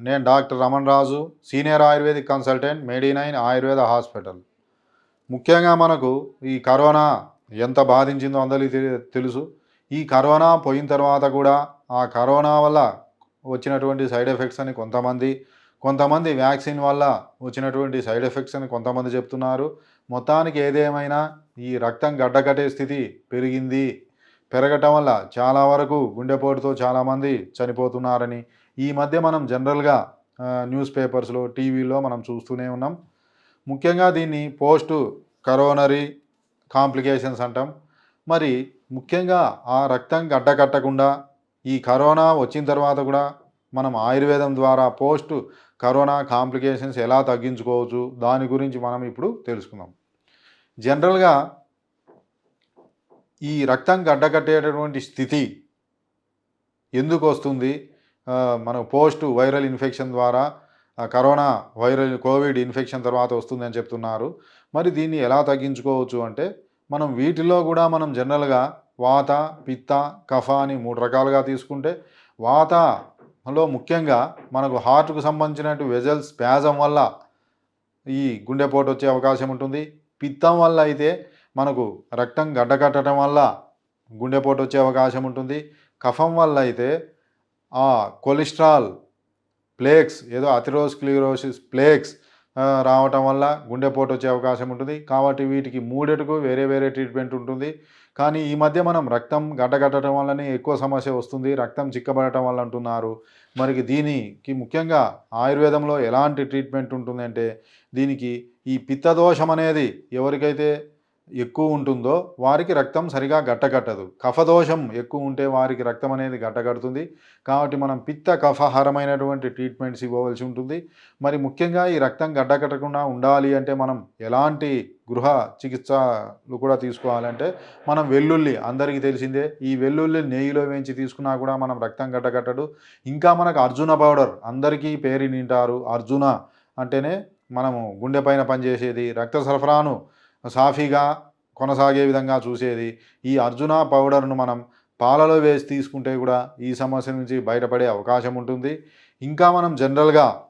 నేను doctor Raman Raju senior ayurvedic consultant Medinine Ayurveda hospital. ముఖ్యంగా మనకు ఈ కరోనా ఎంత బాధించిందో అందరికీ తెలి- తెలుసు. ఈ కరోనా పోయిన తర్వాత కూడా ఆ కరోనా వల్ల వచ్చినటువంటి సైడ్ ఎఫెక్ట్స్ అని కొంతమంది కొంతమంది వ్యాక్సిన్ వల్ల వచ్చినటువంటి సైడ్ ఎఫెక్ట్స్ అని కొంతమంది చెప్తున్నారు. మొత్తానికి ఏదేమైనా ఈ రక్తం గడ్డకట్టే స్థితి పెరిగింది. పెరగటం వల్ల చాలా వరకు గుండెపోటుతో చాలామంది చనిపోతున్నారని ఈ మధ్య మనం జనరల్గా న్యూస్ పేపర్స్లో టీవీలో మనం చూస్తూనే ఉన్నాం. ముఖ్యంగా దీన్ని పోస్ట్ కరోనరీ కాంప్లికేషన్స్ అంటాం. మరి ముఖ్యంగా ఆ రక్తం గడ్డకట్టకుండా ఈ కరోనా వచ్చిన తర్వాత కూడా మనం ఆయుర్వేదం ద్వారా పోస్ట్ కరోనా కాంప్లికేషన్స్ ఎలా తగ్గించుకోవచ్చు దాని గురించి మనం ఇప్పుడు తెలుసుకుందాం. జనరల్గా ఈ రక్తం గడ్డకట్టేటటువంటి స్థితి ఎందుకు వస్తుంది? మన మనకు పోస్ట్ వైరల్ ఇన్ఫెక్షన్ ద్వారా కరోనా వైరల్ కోవిడ్ ఇన్ఫెక్షన్ తర్వాత వస్తుందని చెప్తున్నారు. మరి దీన్ని ఎలా తగ్గించుకోవచ్చు అంటే మనం వీటిలో కూడా మనం జనరల్గా వాత పిత్త కఫ అని మూడు రకాలుగా తీసుకుంటే వాతలో ముఖ్యంగా మనకు హార్ట్కు సంబంధించినట్టు వెజల్ స్పాజం వల్ల ఈ గుండెపోటు వచ్చే అవకాశం ఉంటుంది. పిత్తం వల్ల అయితే మనకు రక్తం గడ్డకట్టడం వల్ల గుండెపోటు వచ్చే అవకాశం ఉంటుంది. కఫం వల్ల అయితే కొలెస్ట్రాల్ ప్లేక్స్ ఏదో అథిరోస్క్లిరోసిస్ ప్లేక్స్ రావటం వల్ల గుండెపోటు వచ్చే అవకాశం ఉంటుంది. కాబట్టి వీటికి మూడెటుకు వేరే వేరే ట్రీట్మెంట్ ఉంటుంది. కానీ ఈ మధ్య మనం రక్తం గడ్డగట్టడం వల్లనే ఎక్కువ సమస్య వస్తుంది. రక్తం చిక్కబడటం వల్ల అంటున్నారు. మరి దీనికి ముఖ్యంగా ఆయుర్వేదంలో ఎలాంటి ట్రీట్మెంట్ ఉంటుంది అంటే దీనికి ఈ పిత్తదోషం అనేది ఎవరికైతే ఎక్కువ ఉంటుందో వారికి రక్తం సరిగా గట్టగట్టదు. కఫదోషం ఎక్కువ ఉంటే వారికి రక్తం అనేది గట్టగడుతుంది. కాబట్టి మనం పిత్త కఫహరమైనటువంటి ట్రీట్మెంట్స్ ఇవ్వవలసి ఉంటుంది. మరి ముఖ్యంగా ఈ రక్తం గడ్డకట్టకుండా ఉండాలి అంటే మనం ఎలాంటి గృహ చికిత్సలు కూడా తీసుకోవాలంటే మనం వెల్లుల్లి అందరికీ తెలిసిందే ఈ వెల్లుల్లి నెయ్యిలో వేయించి తీసుకున్నా కూడా మనం రక్తం గడ్డగట్టడు. ఇంకా మనకు అర్జున పౌడర్ అందరికీ పేరు నింటారు అర్జున అంటేనే మనము గుండె పైన పనిచేసేది రక్త సరఫరాను సాఫీగా కొనసాగే విధంగా చూసేది. ఈ అర్జున పౌడర్ను మనం పాలలో వేసి తీసుకుంటే కూడా ఈ సమస్య నుంచి బయటపడే అవకాశం ఉంటుంది. ఇంకా మనం జనరల్గా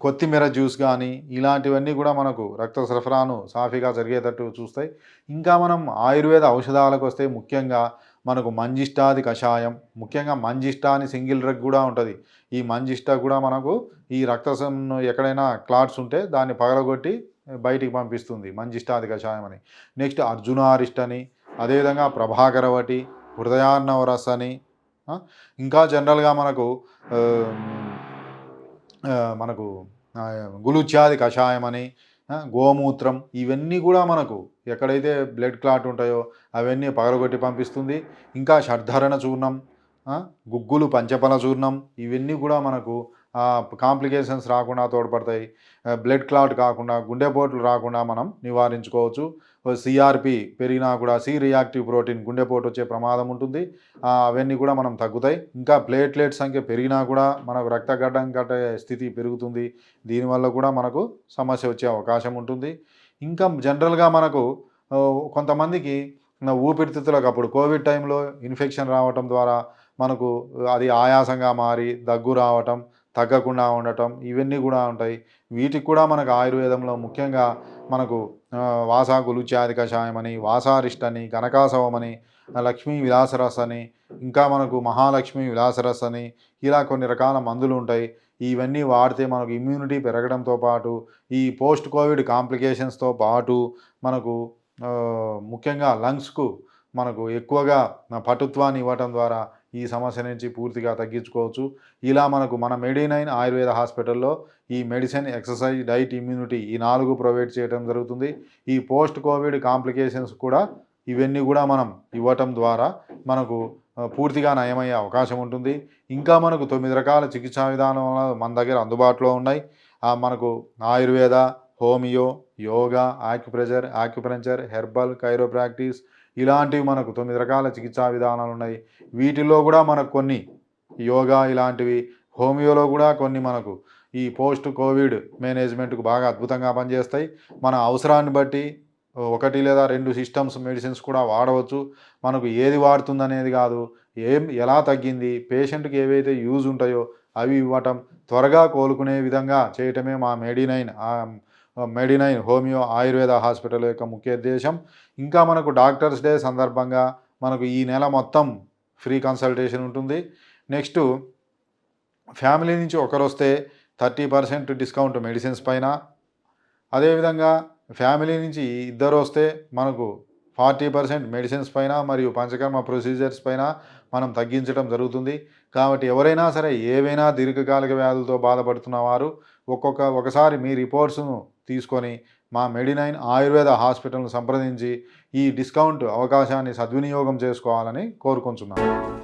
కొత్తిమీర జ్యూస్ కానీ ఇలాంటివన్నీ కూడా మనకు రక్త సరఫరాను సాఫీగా జరిగేటట్టు చూస్తాయి. ఇంకా మనం ఆయుర్వేద ఔషధాలకు వస్తే ముఖ్యంగా మనకు మంజిష్టాది కషాయం ముఖ్యంగా మంజిష్ట అని సింగిల్ డ్రగ్ కూడా ఉంటుంది. ఈ మంజిష్ట కూడా మనకు ఈ రక్తం ఎక్కడైనా క్లాట్స్ ఉంటే దాన్ని పగలగొట్టి బయటికి పంపిస్తుంది. మంజిష్టాది కషాయం అని. నెక్స్ట్ అర్జునారిష్ట అని అదేవిధంగా ప్రభాకరవటి హృదయాన్నవరస్ అని ఇంకా జనరల్గా మనకు మనకు గులుచ్యాది కషాయం అని గోమూత్రం ఇవన్నీ కూడా మనకు ఎక్కడైతే బ్లడ్ క్లాట్ ఉంటాయో అవన్నీ పగలగొట్టి పంపిస్తుంది. ఇంకా షడ్ధరణ చూర్ణం గుగ్గులు పంచపల చూర్ణం ఇవన్నీ కూడా మనకు కాంప్లికేషన్స్ రాకుండా తోడ్పడతాయి. బ్లడ్ క్లాట్ కాకుండా గుండెపోట్లు రాకుండా మనం నివారించుకోవచ్చు. సిఆర్పి పెరిగినా కూడా సి రియాక్టివ్ ప్రోటీన్ గుండెపోటు వచ్చే ప్రమాదం ఉంటుంది. అవన్నీ కూడా మనం తగ్గుతాయి. ఇంకా ప్లేట్లెట్ సంఖ్య పెరిగినా కూడా మనకు రక్తగడ్డం కట్టే స్థితి పెరుగుతుంది. దీనివల్ల కూడా మనకు సమస్య వచ్చే అవకాశం ఉంటుంది. ఇంకా జనరల్గా మనకు కొంతమందికి ఊపిరితిత్తులకు అప్పుడు కోవిడ్ టైంలో ఇన్ఫెక్షన్ రావటం ద్వారా మనకు అది ఆయాసంగా మారి దగ్గు రావటం తగ్గకుండా ఉండటం ఇవన్నీ కూడా ఉంటాయి. వీటికి కూడా మనకు ఆయుర్వేదంలో ముఖ్యంగా మనకు ఆ, వాసా గులుచాది కషాయం అని వాసారిష్ట అని లక్ష్మీ విలాసరస్ అని ఇంకా మనకు మహాలక్ష్మి విలాసరస్ అని ఇలా కొన్ని రకాల మందులు ఉంటాయి. ఇవన్నీ వాడితే మనకు ఇమ్యూనిటీ పెరగడంతో పాటు ఈ పోస్ట్ కోవిడ్ కాంప్లికేషన్స్తో పాటు మనకు ముఖ్యంగా లంగ్స్కు మనకు ఎక్కువగా పటుత్వాన్ని ఇవ్వటం ద్వారా ఈ సమస్య నుంచి పూర్తిగా తగ్గించుకోవచ్చు. ఇలా మనకు మన మెడినైన్ ఆయుర్వేద హాస్పిటల్లో ఈ మెడిసిన్ ఎక్సర్సైజ్ డైట్ ఇమ్యూనిటీ ఈ నాలుగు ప్రొవైడ్ చేయడం జరుగుతుంది. ఈ పోస్ట్ కోవిడ్ కాంప్లికేషన్స్ కూడా ఇవన్నీ కూడా మనం ఇవ్వటం ద్వారా మనకు పూర్తిగా నయమయ్యే అవకాశం ఉంటుంది. ఇంకా మనకు తొమ్మిది రకాల చికిత్సా విధానాలు మన దగ్గర అందుబాటులో ఉన్నాయి. మనకు Ayurveda homeo yoga acupressure acupuncture herbal chiropractics ఇలాంటివి మనకు తొమ్మిది రకాల చికిత్సా విధానాలు ఉన్నాయి. వీటిలో కూడా మనకు కొన్ని యోగా ఇలాంటివి హోమియోలో కూడా కొన్ని మనకు ఈ పోస్ట్ కోవిడ్ మేనేజ్మెంట్కు బాగా అద్భుతంగా పనిచేస్తాయి. మన అవసరాన్ని బట్టి ఒకటి లేదా రెండు సిస్టమ్స్ మెడిసిన్స్ కూడా వాడవచ్చు. మనకు ఏది వాడుతుంది అనేది కాదు. ఏం ఎలా తగ్గింది పేషెంట్కి ఏవైతే యూజ్ ఉంటాయో అవి ఇవ్వటం త్వరగా కోలుకునే విధంగా చేయటమే మా మెడినైన్ మెడినైన్ హోమియో ఆయుర్వేద హాస్పిటల్ యొక్క ముఖ్య ఉద్దేశం. ఇంకా మనకు డాక్టర్స్ డే సందర్భంగా మనకు ఈ నెల మొత్తం ఫ్రీ కన్సల్టేషన్ ఉంటుంది. నెక్స్ట్ ఫ్యామిలీ నుంచి ఒకరు వస్తే థర్టీ పర్సెంట్ డిస్కౌంట్ మెడిసిన్స్ పైన. అదేవిధంగా ఫ్యామిలీ నుంచి ఇద్దరు వస్తే మనకు ఫార్టీ పర్సెంట్ మెడిసిన్స్ పైన మరియు పంచకర్మ ప్రొసీజర్స్ పైన మనం తగ్గించడం జరుగుతుంది. కాబట్టి ఎవరైనా సరే ఏవైనా దీర్ఘకాలిక వ్యాధులతో బాధపడుతున్న వారు ఒక్కొక్క ఒకసారి మీ రిపోర్ట్స్ను తీసుకొని మా మెడినైన్ ఆయుర్వేద హాస్పిటల్ను సంప్రదించి ఈ డిస్కౌంట్ అవకాశాన్ని సద్వినియోగం చేసుకోవాలని కోరుకుంటున్నాను.